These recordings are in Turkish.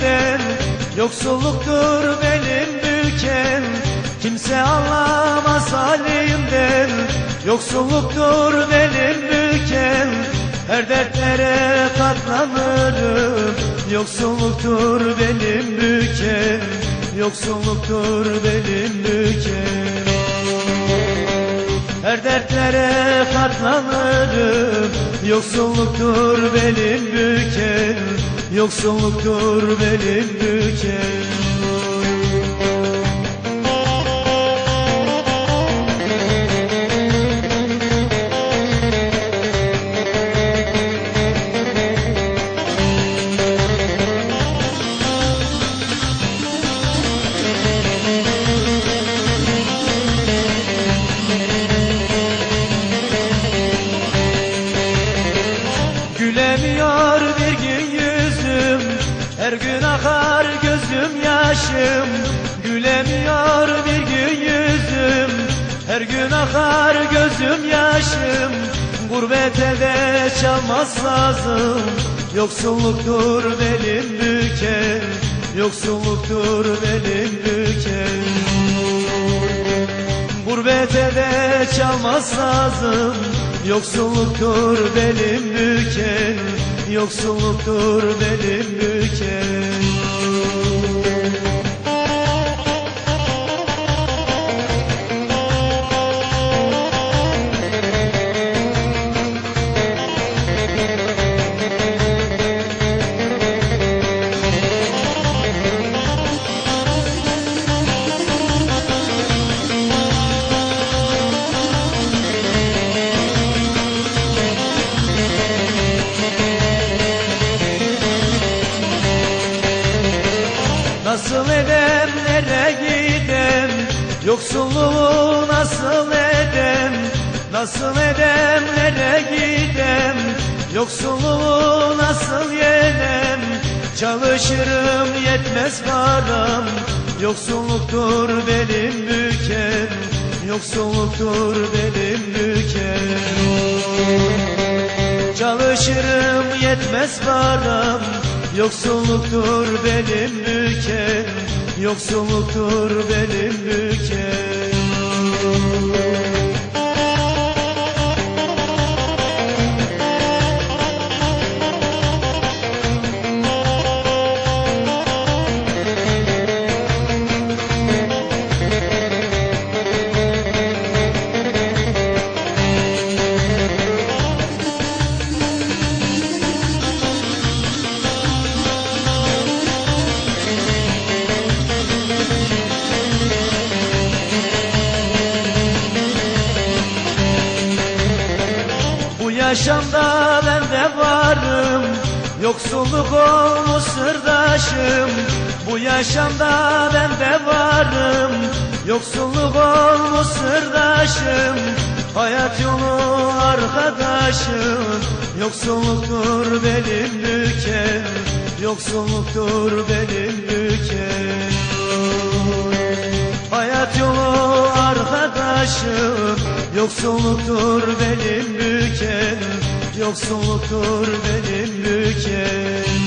halimden Yoksulluktur benim büken Kimse anlamaz halimden. Yoksulluktur benim büken Her dertlere katlanırım. Yoksulluktur benim büken Yoksulluktur benim büken her dertlere katlanırım. Yoksulluktur benim büken Yoksulluktur benim büken yaşım Gülemiyor bir gün yüzüm. Her gün akar gözüm yaşım. Gurbet elde çalmaz lazım. Yoksulluktur benim büken Yoksulluktur benim büken Gurbete de çalmaz lazım. Yoksulluktur benim büken Yoksulluktur benim büken Yoksulluğu nasıl edem Nasıl edem nereye gidem? Yoksulluğu nasıl yenem Çalışırım yetmez param. Yoksulluktur benim büken Yoksulluktur benim büken. Çalışırım yetmez param Yoksulluktur benim büken Yoksulluktur benim büken yaşamda ben de varım. Yoksulluk olmuş sırdaşım. Bu yaşamda ben de varım. Yoksulluk olmuş sırdaşım. Hayat yolu arkadaşım. Yoksulluktur benim büken Yoksulluktur benim büken Hayat yolu arkadaşım Yoksulluktur benim büken Yoksulluktur benim büken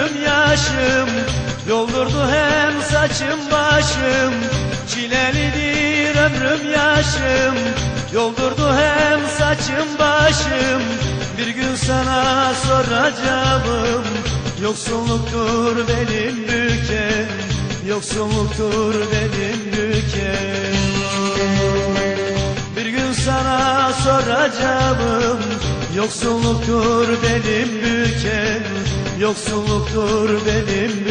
Ömrüm yaşım Yoldurdu hem saçım başım. Çilelidir ömrüm yaşım Yoldurdu hem saçım başım. Bir gün sana soracağım Yoksulluktur benim büken Yoksulluktur benim büken Bir gün sana soracağım Yoksulluktur benim büken Yoksulluktur benim büken